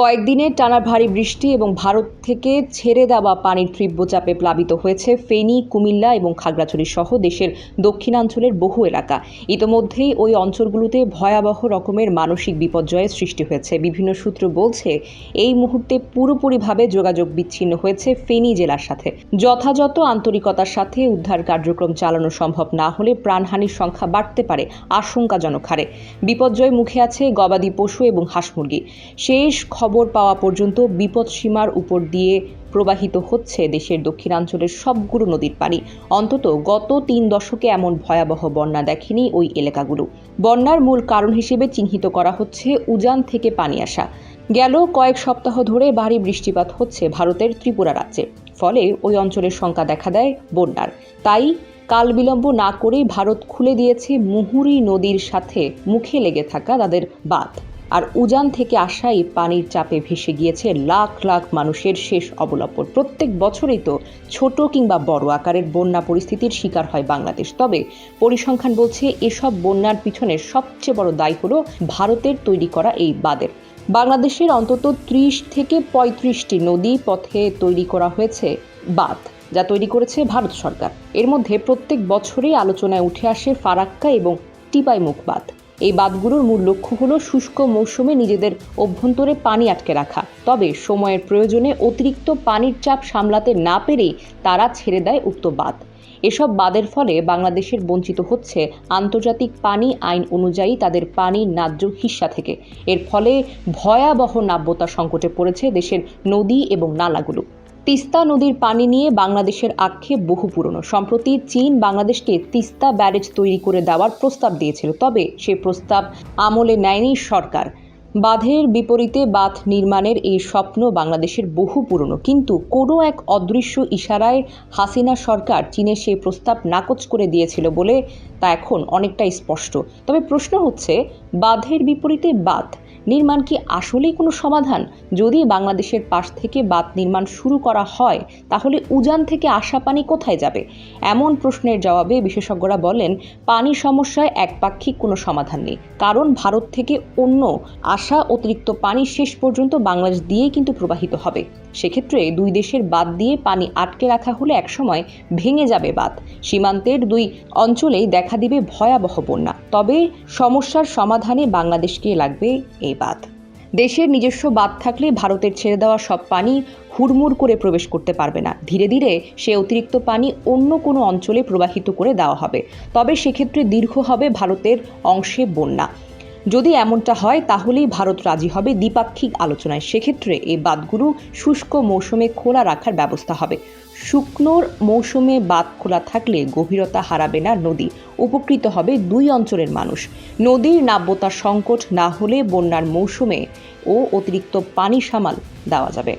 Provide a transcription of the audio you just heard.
কয়েকদিনের টানা ভারী বৃষ্টি এবং ভারত থেকে ছেড়ে দেওয়া পানির তীব্র চাপে প্লাবিত হয়েছে ফেনী, কুমিল্লা এবং খাগড়াছড়ি সহ দেশের দক্ষিণাঞ্চলের বহু এলাকা। ইতোমধ্যেই ওই অঞ্চলগুলোতে ভয়াবহ রকমের মানসিক বিপর্যয়ের সৃষ্টি হয়েছে। বিভিন্ন সূত্র বলছে, এই মুহূর্তে পুরোপুরিভাবে যোগাযোগ বিচ্ছিন্ন হয়েছে ফেনী জেলার সাথে। যথাযথ আন্তরিকতার সাথে উদ্ধার কার্যক্রম চালানো সম্ভব না হলে প্রাণহানির সংখ্যা বাড়তে পারে আশঙ্কাজনক হারে। বিপর্যয় মুখে আছে গবাদি পশু এবং হাঁস মুরগি। শেষ খবর পাওয়া পর্যন্ত বিপদসীমার উপর দিয়ে প্রবাহিত হচ্ছে দেশের দক্ষিণাঞ্চলের সবগুলো নদীর পানি অন্তত গত তিন দশকে এমন ভয়াবহ বন্যা দেখেনি ওই এলাকাগুলো। বন্যার মূল কারণ হিসেবে চিহ্নিত করা হচ্ছে উজান থেকে পানি আসা। গেল কয়েক সপ্তাহ ধরে ভারী বৃষ্টিপাত হচ্ছে ভারতের ত্রিপুরা রাজ্যে। ফলে ওই অঞ্চলের সংখ্যা দেখা দেয় বন্যার। তাই কাল বিলম্ব না করেই ভারত খুলে দিয়েছে মুহুরী নদীর সাথে মুখে লেগে থাকা তাদের বাঁধ। আর উজান থেকে আসাই পানির চাপে ভেসে গিয়েছে লাখ লাখ মানুষের শেষ অবলম্বন। প্রত্যেক বছরই তো ছোট কিংবা বড় আকারের বন্যা পরিস্থিতির শিকার হয় বাংলাদেশ। তবে পরিসংখ্যান বলছে এসব বন্যার পিছনে সবচেয়ে বড় দায়ী হলো ভারতের তৈরি করা এই বাঁধের। বাংলাদেশের অন্তত ত্রিশ থেকে পঁয়ত্রিশটি নদী পথে তৈরি করা হয়েছে বাঁধ, যা তৈরি করেছে ভারত সরকার। এর মধ্যে প্রত্যেক বছরই আলোচনায় উঠে আসে ফারাক্কা এবং টিপাইমুখ বাঁধ। এই বাঁধগুলোর মূল লক্ষ্য হলো শুষ্ক মৌসুমে নিজেদের অভ্যন্তরে পানি আটকে রাখা। তবে সময়ের প্রয়োজনে অতিরিক্ত পানির চাপ সামলাতে না পেরেই তারা ছেড়ে দেয় উক্ত বাঁধ। এসব বাঁধের ফলে বাংলাদেশের বঞ্চিত হচ্ছে আন্তর্জাতিক পানি আইন অনুযায়ী তাদের পানির ন্যায্য হিস্সা থেকে। এর ফলে ভয়াবহ নাব্যতা সংকটে পড়েছে দেশের নদী এবং নালাগুলো। তিস্তা নদীর পানি নিয়ে বাংলাদেশের আক্ষেপ বহু পুরনো। সম্প্রতি চীন বাংলাদেশকে তিস্তা ব্যারেজ তৈরি করে দেওয়ার প্রস্তাব দিয়েছিল, তবে সে প্রস্তাব আমলে নেয়নি সরকার। বাঁধের বিপরীতে বাঁধ নির্মাণের এই স্বপ্ন বাংলাদেশের বহু পুরনো, কিন্তু কোনো এক অদৃশ্য ইশারায় হাসিনা সরকার চীনের সেই প্রস্তাব নাকচ করে দিয়েছিল বলে তা এখন অনেকটাই স্পষ্ট। তবে প্রশ্ন হচ্ছে, বাঁধের বিপরীতে বাঁধ নির্মাণ কি আসলেই কোনো সমাধান? যদি বাংলাদেশের পাশ থেকে বাঁধ নির্মাণ শুরু করা হয়, তাহলে উজান থেকে আসা পানি কোথায় যাবে? এমন প্রশ্নের জবাবে বিশেষজ্ঞরা বলেন, পানি সমস্যায় একপাক্ষিক কোনো সমাধান নেই। কারণ ভারত থেকে অন্য আসা অতিরিক্ত পানি শেষ পর্যন্ত বাংলাদেশ দিয়েই কিন্তু প্রবাহিত হবে। সেক্ষেত্রে দুই দেশের বাদ দিয়ে পানি আটকে রাখা হলে একসময় ভেঙে যাবে বাঁধ। সীমান্তের দুই অঞ্চলেই দেখা দিবে ভয়াবহ বন্যা। তবে সমস্যার সমাধানে বাংলাদেশকে লাগবে এই বাঁধ। দেশের নিজস্ব বাঁধ থাকলে ভারতের ছেড়ে দেওয়া সব পানি হুড়মুড় করে প্রবেশ করতে পারবে না। ধীরে ধীরে সে অতিরিক্ত পানি অন্য কোনো অঞ্চলে প্রবাহিত করে দেওয়া হবে। তবে সেক্ষেত্রে দীর্ঘ হবে ভারতের অংশে বন্যা। যদি এমনটা হয়, তাহলেই ভারত রাজি হবে দ্বিপাক্ষিক আলোচনায়। সেক্ষেত্রে এই বাঁধগুলো শুষ্ক মৌসুমে খোলা রাখার ব্যবস্থা হবে। শুকনোর মৌসুমে বাঁধ খোলা থাকলে গভীরতা হারাবে না নদী, উপকৃত হবে দুই অঞ্চলের মানুষ। নদীর নাব্যতা সংকট না হলে বন্যার মৌসুমে ও অতিরিক্ত পানি সামাল দেওয়া যাবে।